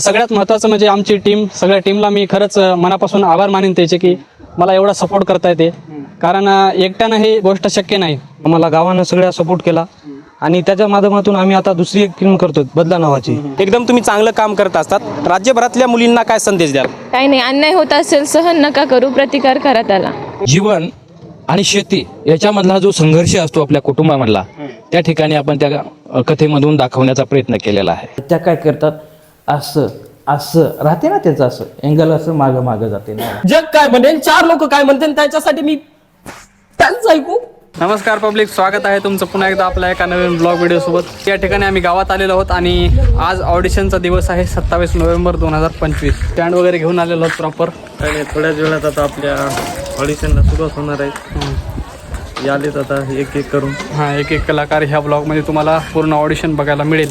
सगळ्यात महत्त्वाचं म्हणजे आमची टीम सगळ्या टीमला मी खरंच मनापासून आभार मानेन त्याचे की मला एवढा सपोर्ट करता येते कारण एकट्यानं ही गोष्ट शक्य नाही. आम्हाला गावानं सगळ्या सपोर्ट केला. आणि त्याच्या माध्यमातून आम्ही आता दुसरी एक फिल्म करतो बदला नावाची. एकदम तुम्ही चांगलं काम करत असतात. राज्यभरातल्या मुलींना काय संदेश द्याल? काही नाही अन्याय होत असेल सहन नका करू प्रतिकार करा त्याला. जीवन आणि शेती याच्यामधला जो संघर्ष असतो आपल्या कुटुंबामधला त्या ठिकाणी आपण त्या कथेमधून दाखवण्याचा प्रयत्न केलेला आहे. त्या काय करतात? असं असं. राहते ना त्याचं असं. अँगल असं मागं मागं जाते ना. जग काय म्हणेल? चार लोक काय म्हणतील? त्याच्यासाठी मी त्यांचं ऐकू नमस्कार पब्लिक स्वागत आहे तुमचं पुन्हा एकदा आपल्या एका नवीन ब्लॉग व्हिडिओ सोबत या ठिकाणी आम्ही गावात आलेलो आहोत आणि आज ऑडिशनचा दिवस आहे सत्तावीस नोव्हेंबर दोन हजार पंचवीस. स्टँड वगैरे घेऊन आलेलो आहोत प्रॉपर आणि थोड्याच वेळात आता आपल्या ऑडिशनला सुरुवात होणार आहे. यालेत आता एक एक करून. हां एक एक कलाकार ह्या ब्लॉगमध्ये तुम्हाला पूर्ण ऑडिशन बघायला मिळेल.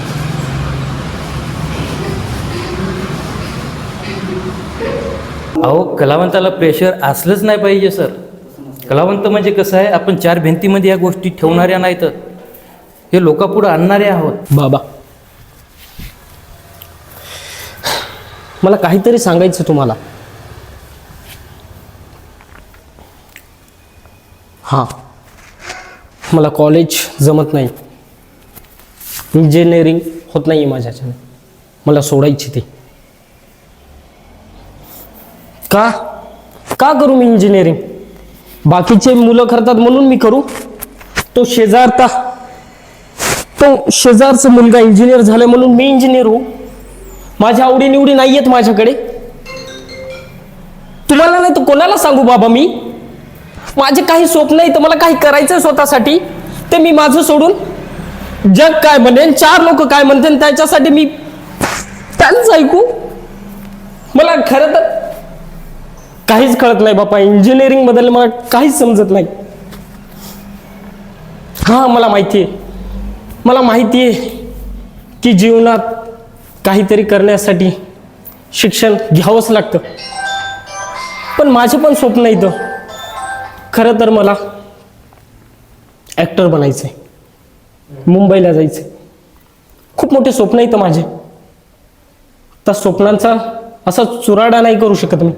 अहो कलावंताला प्रेशर असलंच नाही पाहिजे सर कलावंत म्हणजे कसं आहे आपण चार भिंतीमध्ये या गोष्टी ठेवणाऱ्या नाहीत. हे लोकांपुढे आणणारे आहोत. बाबा. मला काहीतरी सांगायचं तुम्हाला. हां. मला कॉलेज जमत नाही. इंजिनिअरिंग होत नाही आहे माझ्याच्याने. मला सोडायची ती. का? का करू मी इंजिनिअरिंग बाकीचे मुलं करतात म्हणून मी करू. तो शेजारता तो शेजारचा मुलगा इंजिनियर झाला म्हणून मी इंजिनियर होऊ. माझ्या आवडीनिवडी नाही आहेत माझ्याकडे. तुम्हाला नाही तर कोणाला सांगू बाबा मी? माझे काही स्वप्न आहे तर मला काही करायचं स्वतःसाठी. ते मी माझं सोडून जग काय म्हणेन चार लोक काय म्हणते त्याच्यासाठी मी त्यांचं ऐकू. मला खरं तर काहीच कळत नाही बापा. इंजिनिअरिंगबद्दल मला काहीच समजत नाही. हां मला माहिती आहे. मला माहिती आहे की जीवनात काहीतरी करण्यासाठी शिक्षण घ्यावंच लागतं. पण माझे पण स्वप्न इथं. खरं तर मला ॲक्टर बनायचं आहे मुंबईला जायचं खूप मोठे स्वप्न येतं माझे. त्या स्वप्नांचा असा चुराडा नाही करू शकत मी.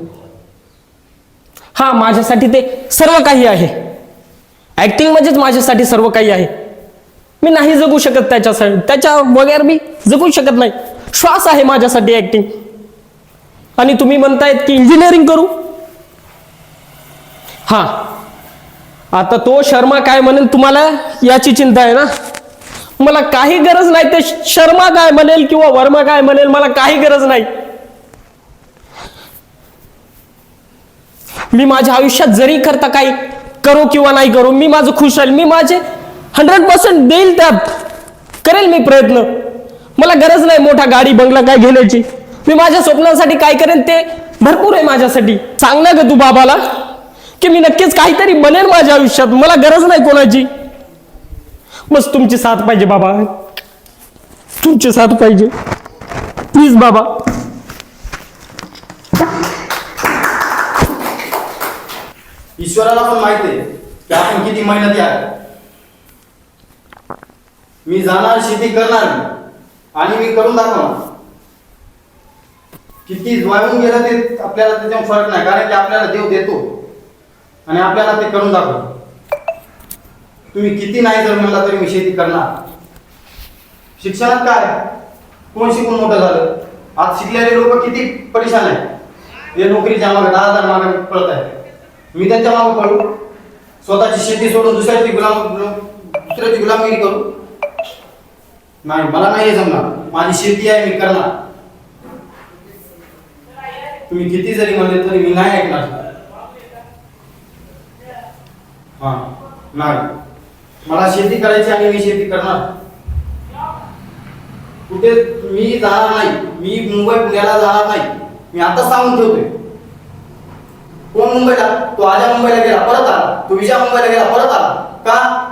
हा माझ्यासाठी ते सर्व काही आहे. ॲक्टिंग म्हणजेच माझ्यासाठी सर्व काही आहे. मी नाही जगू शकत त्याच्यासाठी. त्याच्या वगैरे मी जगू शकत नाही. श्वास आहे माझ्यासाठी ॲक्टिंग आणि तुम्ही म्हणतायत की इंजिनिअरिंग करू? हां. आता तो शर्मा काय म्हणेल तुम्हाला याची चिंता आहे ना? मला काही गरज नाही. ते शर्मा काय म्हणेल किंवा वर्मा काय म्हणेल मला काही गरज नाही. मी माझ्या आयुष्यात जरी करता काही करू किंवा नाही करू मी माझं खुश राहील मी माझे हंड्रेड पर्सेंट देईल त्यात. करेल मी प्रयत्न. मला गरज नाही मोठा गाडी बंगला काय घेण्याची. मी माझ्या स्वप्नांसाठी काय करेन ते भरपूर आहे माझ्यासाठी. सांग ना ग तू बाबाला की मी नक्कीच काहीतरी बनेल माझ्या आयुष्यात. मला गरज नाही कोणाची. बस तुमची साथ पाहिजे बाबा. तुमची साथ पाहिजे. प्लीज बाबा. ईश्वराला पण माहिती आहे की आपण किती मेहनती आहे मी जाणार शेती करणार आणि मी करून दाखवणार. किती वाळून गेलं ते आपल्याला त्याच्यावर फरक नाही कारण की आपल्याला देव देतो आणि आपल्याला ते करून दाखवतो. तुम्ही किती नाही जर म्हणला तरी मी शेती करणार. शिक्षणात काय कोण शिकून मोठं झालं? आज शिकलेले लोक किती परेशान आहेत. हे नोकरीच्या मागे दहा हजार मागे पळत आहे मी त्यांच्या मागे पडू. स्वतःची शेती सोडून दुसऱ्याची गुलाम दुसऱ्याची गुलामगिरी करू. नाही मला नाही हे जमणार. माझी शेती आहे मी करणार. तुम्ही किती जरी म्हणले तरी मी नाही ऐकणार. हा नाही. मला शेती करायची आणि मी शेती करणार. कुठे मी जाणार नाही. मी मुंबई पुण्याला जाणार नाही. मी आता सांगून ठेवतोय. कोण मुंबईला? तो आजा मुंबईला गेला परत आला. तो विजया मुंबईला गेला परत आला. का?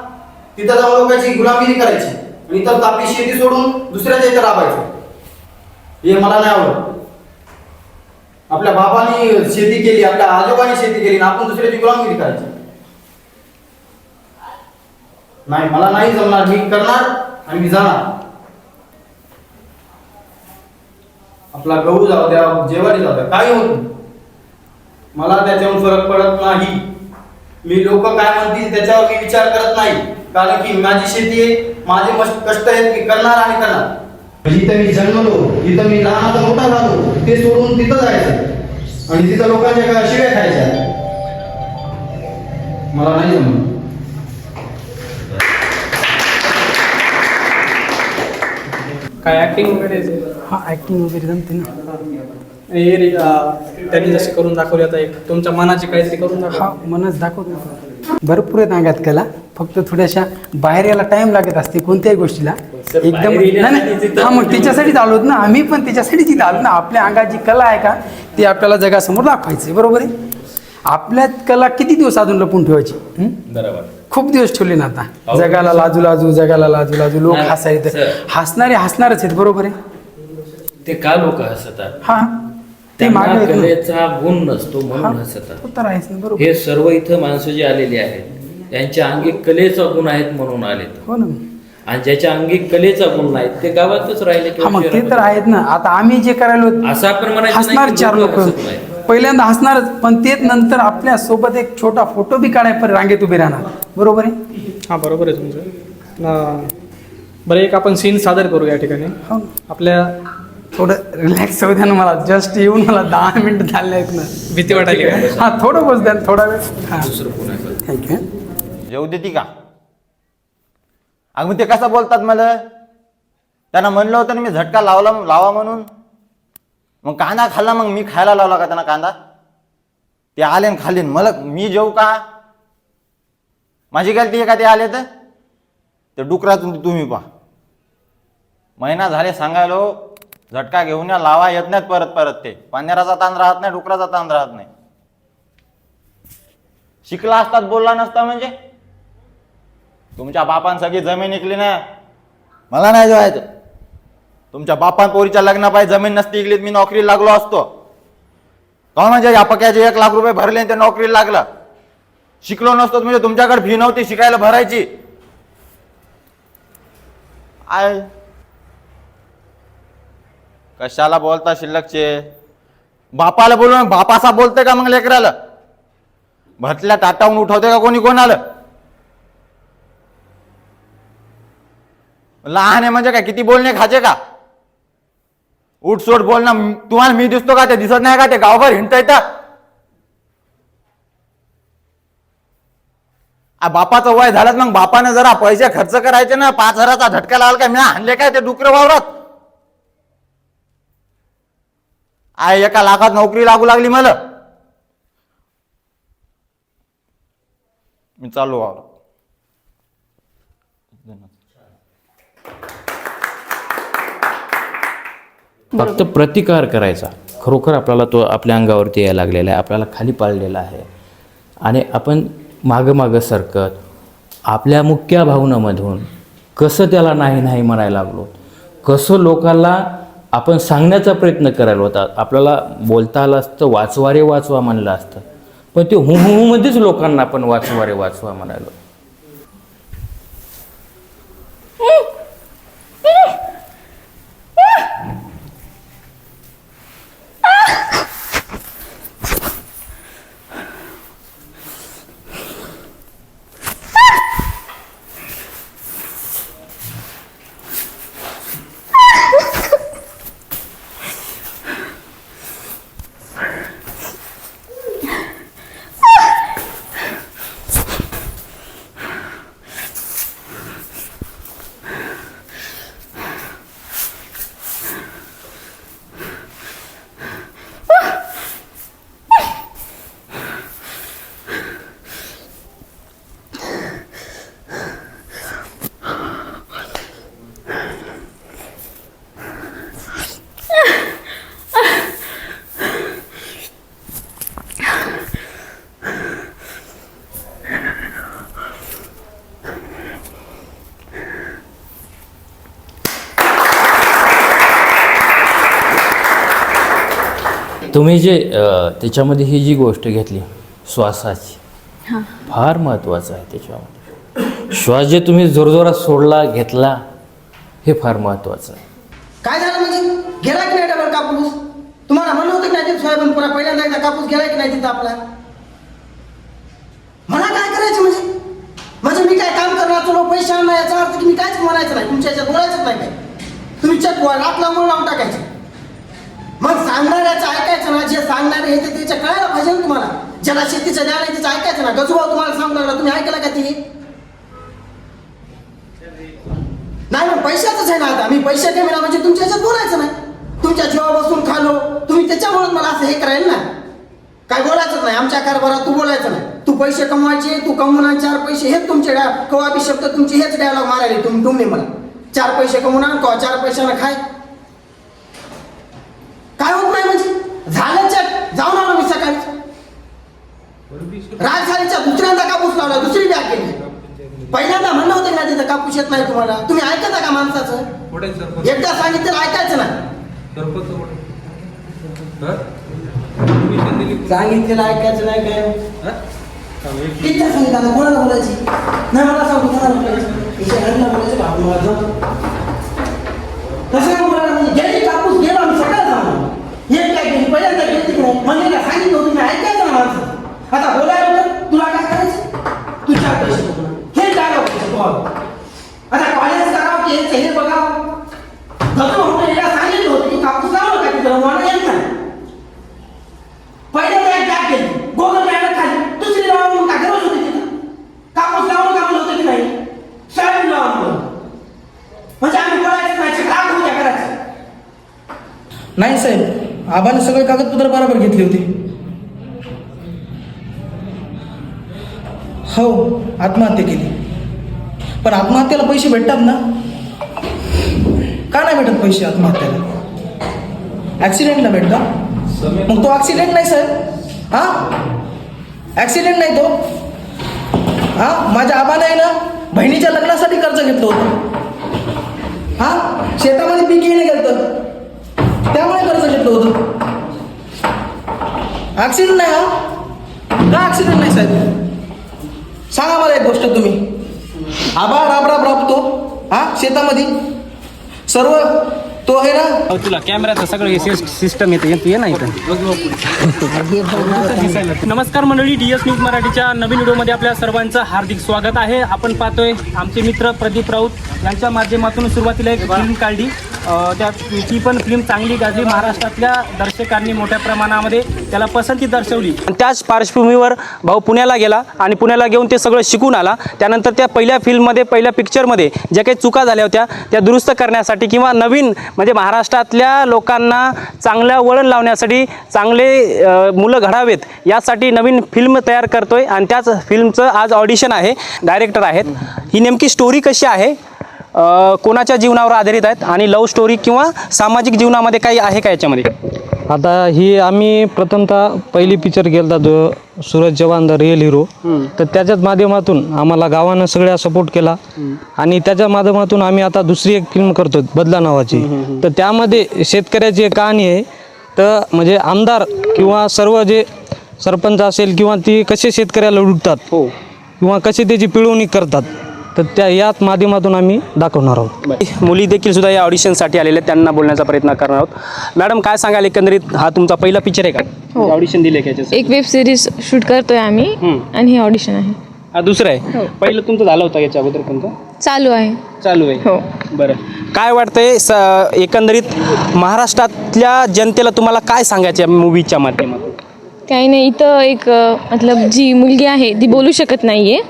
तिथं जाऊन लोकांची गुलामगिरी करायची. आणि इथं आपली शेती सोडून दुसऱ्याच्या इथं राबायचं. हे मला नाही आवडत. आपल्या बाबांनी शेती केली आपल्या आजोबांनी शेती केली आणि आपण दुसऱ्याची गुलामगिरी करायची. नाही मला नाही जमणार. मी करणार आणि मी जाणार. आपला गहू जाऊ द्या जेवारी जाऊ द्या काही होत नाही. मला त्याच्यावर फरक पडत नाही. मी लोक काय म्हणतील त्याच्यावर मी विचार करत नाही. कारण की माझी शेती आहे माझे मस्त कष्ट आहेत मी करणार आणि करणार. इथं मी जन्मलो इथं मी लहानाचा मोठा झालो ते सोडून तिथं जायचं. आणि तिथं लोकांच्या काय शिव्या खायच्या. मला नाही जमलं. काय ऍक्टिंग वगैरे हा ऍक्टिंग वगैरे जमते ना. हे त्यांनी जसे करून दाखवले आता एक तुमच्या मनाची काहीतरी करून हा मनच दाखवतो भरपूर आहेत अंगात कला फक्त थोड्याशा बाहेर यायला टाइम लागत असते कोणत्याही गोष्टीला. एकदम नाही, नाही. हा मग तिच्यासाठीच आलोत ना आम्ही पण तिच्यासाठीच इथं आलो ना. आपल्या अंगात जी कला आहे का ती आपल्याला जगासमोर दाखवायची बरोबर आहे? आपल्यात कला किती दिवस अजून लपून ठेवायची? हं? खूप दिवस ठेवले ना आता. जगाला लाजू लाजू जगाला लाजू लाजू लोक नाही, हसायचे. हसणारे हसणारच आहेत बरोबर आहे? ते का लोक हसतात? हा. त्यांना मागे. कलेचा गुण नसतो हा, म्हणून हसतात तो तर आहेच ना बरोबर. हे सर्व इथं माणसं जी आलेली आहेत त्यांच्या अंगी कलेचा गुण आहेत म्हणून आलेत. हो ना. आणि ज्याच्या अंगी कलेचा गुण नाही ते गावातच राहिले हा किंवा मग ते तर शहरामध्ये. आहेत ना. आता आम्ही जे करायलो असं आपण म्हणायचं नाही हसणार की चार लोकं लोक. हसत नाहीत. पहिल्यांदा हसणारच पण तेच नंतर आपल्यासोबत एक छोटा फोटो बी काढाय पण रांगेत उभे राहणार. बरोबर आहे? हां बरोबर आहे तुमचं. अं, बरं एक आपण सीन सादर करू या ठिकाणी. हो. आपल्या थोडं रिलॅक्स होऊ द्या ना मला. जस्ट येऊन मला दहा मिनिट झाले आहेत ना. भीती वाटायली का? हा थोडं बस द्या ना, थोडा वेळ. हा. दुसरं कोण आहे. थँक्यू येऊ देती का? अग मग ते कसं बोलतात मला? त्यांना म्हणलं होतं ना मी झटका लावला लावा म्हणून. मग कांदा खाल्ला मग मी खायला लावला का त्यांना कांदा? ते आले न खाल्ले न. मला मी जेऊ का? माझी गलती आहे का ते आले तर? ते डुकरातून तुम्ही पहा. महिना झाले सांगायलो झटका घेऊन या लावा येत नाहीत परत परत ते. पाण्याराचा ताण राहत नाही डुकराचा ताण राहत नाही. शिकला असतात बोलला नसता म्हणजे? तुमच्या बापान सगळी जमीन इकली ना? मला नाही जेवायचं. तुमच्या बापान पोरीच्या लग्ना पाहिजे जमीन नसती इकलीत मी नोकरी लागलो असतो. का म्हणजे या पक्याचे एक लाख रुपये भरले आणि ते नोकरीला लागलं? शिकलो नसतो म्हणजे तुमच्याकडे फी नव्हती शिकायला भरायची. आय. कशाला बोलता शिल्लकचे? बापाला बोलून बापासा बोलते का मग लेकराला? भटल्या टाटाहून उठवते का कोणी कोणाला? लहान आहे म्हणजे काय? किती बोलणे खाचे का? उठसोट बोलणं. तुम्हाला मी दिसतो का? ते दिसत नाही का? ते गावभर हिंडता येतात बापाचं वय झालं मग बापाने जरा पैसे खर्च करायचे ना. पाच हजाराचा झटका लावला काय? मी आणले काय ते डुकरं वावरात? आय एका लाखात नोकरी लागू लागली मला. मी चालू आलो. फक्त प्रतिकार करायचा. खरोखर आपल्याला तो आपल्या अंगावरती यायला लागलेला आहे आपल्याला खाली पाळलेला आहे. आणि आपण मागं मागं सरकत आपल्या मुख्य भावनामधून कसं त्याला नाही नाही म्हणायला लागलो कसं लोकांना आपण सांगण्याचा प्रयत्न करायला होता. आपल्याला बोलता आलं असतं वाचवारे वाचवा म्हणलं असतं. पण ते हु हु मध्येच लोकांना आपण वाचवारे वाचवा म्हणालो तुम्ही जे अ, त्याच्यामध्ये ही जी गोष्ट घेतली श्वासाची फार महत्त्वाचं आहे त्याच्यामध्ये. श्वास जे तुम्ही जोरजोरात सोडला घेतला हे फार महत्त्वाचं आहे. काय झालं म्हणजे? गेला की नाही डबल कापूस? तुम्हाला म्हणलं होतं की नाही सोयाबीन पुरा पहिल्यांदा एकदा कापूस गेला की नाही तिथं आपला? मला काय करायचं म्हणजे? म्हणजे मी काय काम करणार? तुला पैसे आणणार याचा अर्थ की मी काहीच म्हणायचं नाही. तुमच्या याच्यात बोलायचं नाही काय तुम्ही चेक रातला म्हणून लावून टाकायचं. मग सांगणाऱ्याचं ऐकायचं ना जे सांगणार हे ते त्याच्या कळायला पाहिजे ना तुम्हाला. ज्याला शेतीचं ज्ञान आहे त्याचं ऐकायचं ना. गजूभाऊ तुम्हाला सांगणार ना तुम्ही ऐकलं का ती? नाही मग पैशाचंच आहे ना आता. मी पैसे कमी म्हणजे तुमच्या याच्यात बोलायचं नाही. तुमच्या जीवा बसून खालो. तुम्ही त्याच्यामुळे मला असं हे करायला ना. काय बोलायचं नाही. आमच्या कारभारात तू बोलायचं नाही. तू पैसे कमवायचे तू कमवून चार पैसे हेच तुमचे डा कवा शब्द तुमचे हेच डायलॉग मारायले तुम्ही तुम्ही मला. चार पैसे कमवून आण कवा चार पैशानं खाय. काय होत नाही म्हणजे? झालं चट. जाऊन आलो मी सकाळी. राजधानीच्या दुसऱ्यांदा कापूस लावला दुसरी बॅग केली. पहिल्यांदा म्हणलं होतं ना तिथं कापूस येत नाही तुम्हाला. तुम्ही ऐकता का माणसाचं? एकदा सांगितलं ऐकायचं ना. सांगितलेलं ऐकायचं नाही काय? किती सांगितलं कोणाला बोलायची? नाही मला सांगू कोणाला बोलायचं? घरला बोलायचं बाबू माझं कसं काय बोलायला म्हणजे गेली कापूस गेलो आम्ही सकाळ जाऊ एक काय गेली पहिल्यांदा गेली की नाही म्हणजे काय सांगितलं होतं मी ऐकायचं ना माणसं आता बोलायला होतं तुला काय करायचं? तू चार पैसे हे काय बघ आता कॉलेज करावं की हे हे बघावं तसं म्हणून याला सांगितलं होतं की कापूस लावलं का तिथं? मला येत नाही. पहिल्यांदा एक बॅग केली गोगल मॅडम खाली. दुसरी लावून मग काय गरज होती तिथं? कापूस लावून का होतं की नाही? शाळेत लावून म्हणजे आम्ही बोलायचं नाही. राग होत्या करायचं. नाही साहेब आबाने सगळे कागदपत्र बरोबर घेतली होती. हो आत्महत्या केली. पण आत्महत्येला पैसे भेटतात ना? का नाही भेटत पैसे आत्महत्याला? ॲक्सिडेंटला भेटतात मग तो ॲक्सिडेंट नाही साहेब हां? ॲक्सिडेंट नाही तो. हां? माझ्या आबाने आहे ना बहिणीच्या लग्नासाठी कर्ज घेतलं होतं. हां? शेतामध्ये पीक येणे गेलं त्यामुळे कर्ज घेतलं होतं. ॲक्सिडेंट नाही हा? का ॲक्सिडेंट नाही साहेब? सांगा मला एक गोष्ट तुम्ही. आबा राब राब राबतो हा शेतामध्ये. सर्व तो आहे ना? अहो, तुला कॅमेराचं सगळं हे सिस्टम येते ये ना इथं. नमस्कार मंडळी डी एस न्यूज मराठीच्या नवीन व्हिडिओमध्ये आपल्या सर्वांचं हार्दिक स्वागत आहे. आपण पाहतोय आमचे मित्र प्रदीप राऊत यांच्या माध्यमातून सुरुवातीला एक फिल्म काढली. त्या ती पण फिल्म चांगली गाजली. महाराष्ट्रातल्या दर्शकांनी मोठ्या प्रमाणामध्ये त्याला पसंती दर्शवली. आणि त्याच पार्श्वभूमीवर भाऊ पुण्याला गेला आणि पुण्याला घेऊन ते सगळं शिकून आला. त्यानंतर त्या पहिल्या फिल्ममध्ये पहिल्या पिक्चरमध्ये ज्या काही चुका झाल्या होत्या त्या दुरुस्त करण्यासाठी किंवा नवीन म्हणजे महाराष्ट्रातल्या लोकांना चांगल्या वळण लावण्यासाठी चांगले मुलं घडावेत यासाठी नवीन फिल्म तयार करतोय. आणि त्याच फिल्मचं आज ऑडिशन आहे. डायरेक्टर आहेत. ही नेमकी स्टोरी कशी आहे? कोणाच्या जीवनावर आधारित आहेत आणि लव्ह स्टोरी किंवा सामाजिक जीवनामध्ये काही आहे का याच्यामध्ये? आता ही आम्ही प्रथमतः पहिली पिक्चर केला जो Suraj Chavan the real hero तर त्याच्याच माध्यमातून आम्हाला गावानं सगळ्या सपोर्ट केला. आणि त्याच्या माध्यमातून आम्ही आता दुसरी एक फिल्म करतो बदला नावाची. तर त्यामध्ये शेतकऱ्याची एक कहाणी आहे. तर म्हणजे आमदार किंवा सर्व जे सरपंच असेल किंवा ती कसे शेतकऱ्याला लुटतात किंवा कसे त्याची पिळवणी करतात तर त्या याच माध्यमातून आम्ही दाखवणार आहोत. मुली देखील सुद्धा या ऑडिशनसाठी आलेले आहेत त्यांना बोलण्याचा प्रयत्न करणार आहोत. मॅडम काय सांगाल एकंदरीत? हा तुमचा पहिला पिक्चर आहे का? ऑडिशन दिले का याच्यासाठी? एक वेब सिरीज शूट करतोय आम्ही. आणि हे ऑडिशन आहे. हा दुसरं आहे. पहिलं तुमचं झालं होतं याच्या अगोदर कोणतं? चालू आहे. चालू आहे. हो. बरं. काय वाटतंय स एकंदरीत महाराष्ट्रातल्या जनतेला तुम्हाला काय सांगायचं या मूवीच्या माध्यमातून? काही नाही इथं एक मतलब जी मुलगी आहे ती बोलू शकत नाहीये.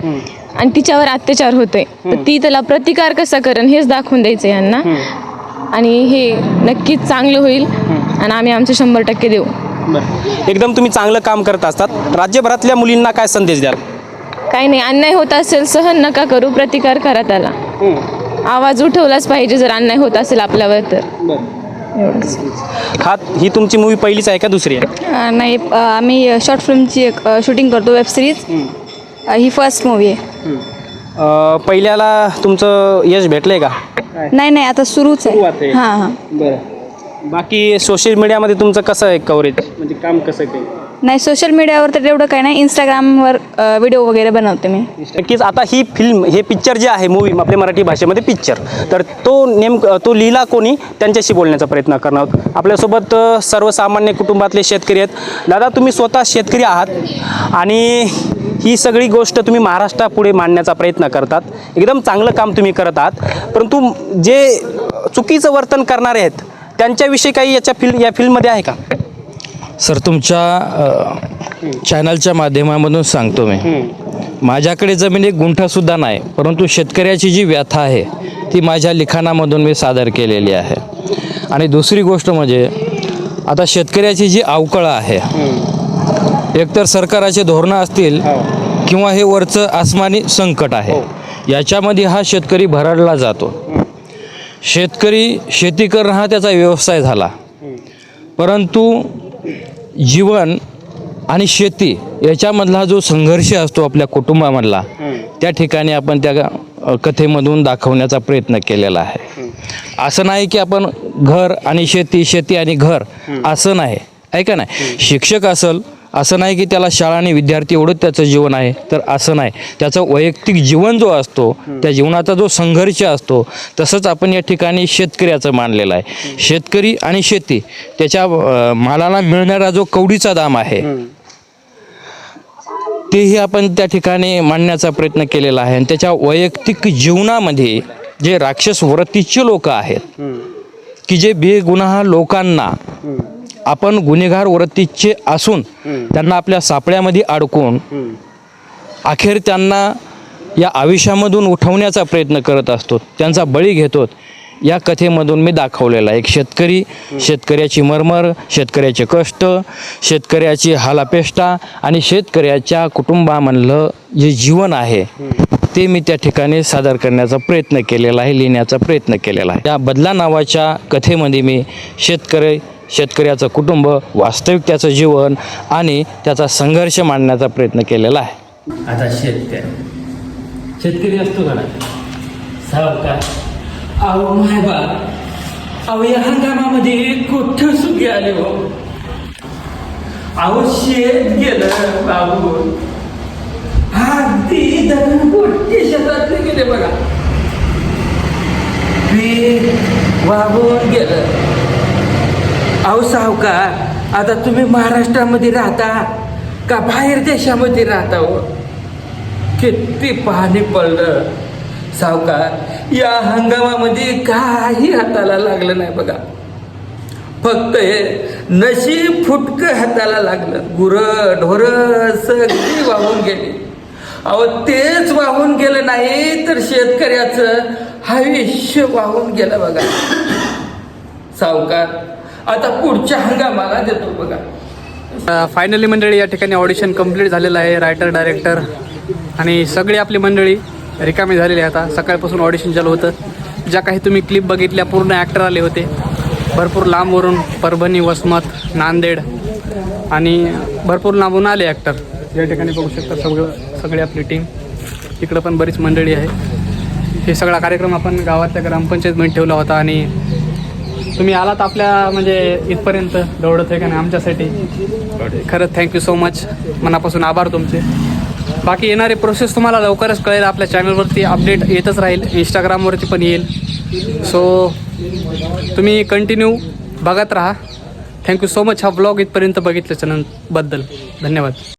आणि तिच्यावर अत्याचार होतोय. तर ती त्याला प्रतिकार कसा करण हेच दाखवून द्यायचं यांना. आणि हे नक्कीच चांगलं होईल आणि आम्ही आमचे शंभर टक्के देऊ. एकदम तुम्ही चांगलं काम करत असतात. राज्यभरातल्या मुलींना काय संदेश द्याल? काही नाही अन्याय होत असेल सहन नका करू प्रतिकार करा त्याला. आवाज उठवलाच पाहिजे जर अन्याय होत असेल आपल्यावर तर. एवढंच. हा ही तुमची मूवी पहिलीच आहे का दुसरी आहे? नाही आम्ही शॉर्ट फिल्मची एक शूटिंग करतो वेब सिरीज ही फर्स्ट मूवी आहे. अं, पहिल्याला तुमचं यश भेटलंय का? नाही नाही आता सुरूच सुरुवात आहे. आहे हां हां. बरं. बाकी सोशल मीडियामध्ये तुमचं कसं आहे कव्हरेज म्हणजे काम कसं आहे काही? नाही सोशल मीडियावर तर एवढं काही नाही. इंस्टाग्रामवर व्हिडिओ वगैरे बनवते मी. नक्कीच आता ही फिल्म हे पिक्चर जे आहे मूवी आपल्या मराठी भाषेमध्ये पिक्चर तर तो नेम तो लिहिला कोणी? त्यांच्याशी बोलण्याचा प्रयत्न करणार आहोत. आपल्यासोबत सर्वसामान्य कुटुंबातले शेतकरी आहेत. दादा तुम्ही स्वतः शेतकरी आहात आणि ही सगळी गोष्ट तुम्ही महाराष्ट्रापुढे मांडण्याचा प्रयत्न करतात. एकदम चांगलं काम तुम्ही करत आहात. परंतु जे चुकीचं वर्तन करणारे आहेत त्यांच्याविषयी काही याच्या फिल्म या फिल्ममध्ये आहे का? सर तुमच्या चॅनलच्या माध्यमामधून सांगतो मी. माझ्याकडे जमीन एक गुंठासुद्धा नाही परंतु शेतकऱ्याची जी व्यथा आहे ती माझ्या लिखाणामधून मी सादर केलेली आहे. आणि दुसरी गोष्ट म्हणजे आता शेतकऱ्याची जी अवकळा आहे एकतर सरकाराचे धोरणं असतील किंवा हे वरचं आसमानी संकट आहे याच्यामध्ये हा शेतकरी भरडला जातो. शेतकरी शेती करणं हा त्याचा व्यवसाय झाला. परंतु जीवन आणि शेती याच्यामधला जो संघर्ष असतो आपल्या कुटुंबामधला त्या ठिकाणी आपण त्या कथेमधून दाखवण्याचा प्रयत्न केलेला आहे. असं नाही की आपण घर आणि शेती शेती आणि घर असं नाही. ऐका नाही? शिक्षक असल असं नाही की त्याला शाळा आणि विद्यार्थी एवढंच त्याचं जीवन आहे तर असं नाही. त्याचं वैयक्तिक जीवन जो असतो त्या जीवनाचा जो संघर्ष असतो तसंच आपण या ठिकाणी शेतकऱ्याचं मानलेलं आहे. शेतकरी आणि शेती त्याच्या मालाला मिळणारा जो कवडीचा दाम आहे तेही आपण त्या ठिकाणी मांडण्याचा प्रयत्न केलेला आहे. आणि त्याच्या वैयक्तिक जीवनामध्ये जे राक्षस वृत्तीचे लोक आहेत की जे बेगुन्हा लोकांना आपण गुन्हेगार वृत्तीचे असून त्यांना आपल्या सापळ्यामध्ये अडकून अखेर त्यांना या आयुष्यामधून उठवण्याचा प्रयत्न करत असतो. त्यांचा बळी घेतो. या कथेमधून मी दाखवलेला आहे. एक शेतकरी शेतकऱ्याची मरमर शेतकऱ्याचे कष्ट शेतकऱ्याची हालापेष्टा आणि शेतकऱ्याच्या कुटुंबामधलं जे जीवन आहे ते मी त्या ठिकाणी सादर करण्याचा प्रयत्न केलेला आहे लिहिण्याचा प्रयत्न केलेला आहे. या बदला नावाच्या कथेमध्ये मी शेतकरी शेतकऱ्याचं कुटुंब वास्तविक त्याचं जीवन आणि त्याचा संघर्ष मांडण्याचा प्रयत्न केलेला आहे. आता शेतकरी. शेतकरी असतो का सावकार अहो माय बा अहो या हंगामामध्ये कुठं सुखी आले हो? अहो शेत गेलं बाबू. अगदी दगड गोष्टी शेतातले गेले बघा. पीक वाहून गेलं. अहो सावकार आता तुम्ही महाराष्ट्रामध्ये राहता का बाहेर देशामध्ये राहता हो? किती पाणी पडलं. सावकार या हंगामामध्ये काही हाताला लागलं नाही बघा. फक्त हे नशीब फुटकं हाताला लागलं. गुरं ढोरं सगळी वाहून गेली. अहो तेच वाहून गेलं नाही तर शेतकऱ्याचं आयुष्य वाहून गेलं बघा. सावकार आता पुढच्या हंगामाला देतो बघा. फायनली मंडळी या ठिकाणी ऑडिशन कंप्लीट झालेलं आहे रायटर डायरेक्टर आणि सगळी आपली मंडळी रिकामी झालेली आहे आता. सकाळपासून ऑडिशन चालू होतं. ज्या काही तुम्ही क्लिप बघितल्या पूर्ण ॲक्टर आले होते. भरपूर लांबवरून परभणी वसमत नांदेड आणि भरपूर लांबून आले ॲक्टर या ठिकाणी बघू शकता सगळं सगळी आपली टीम इकडं पण बरीच मंडळी आहे. हे सगळा कार्यक्रम आपण गावातल्या ग्रामपंचायतमध्ये ठेवला होता आणि तुम्ही आलात आपल्या म्हणजे इथपर्यंत दौडत आहे का नाही आमच्यासाठी? खरंच थँक्यू सो मच मनापासून आभार तुमचे. बाकी येणारे प्रोसेस तुम्हाला लवकरच कळेल. आपल्या चॅनलवरती अपडेट येतच राहील. इंस्टाग्रामवरती पण येईल. सो तुम्ही कंटिन्यू बघत राहा. थँक्यू सो मच हा ब्लॉग इथपर्यंत बघितल्याच्या बद्दल. धन्यवाद.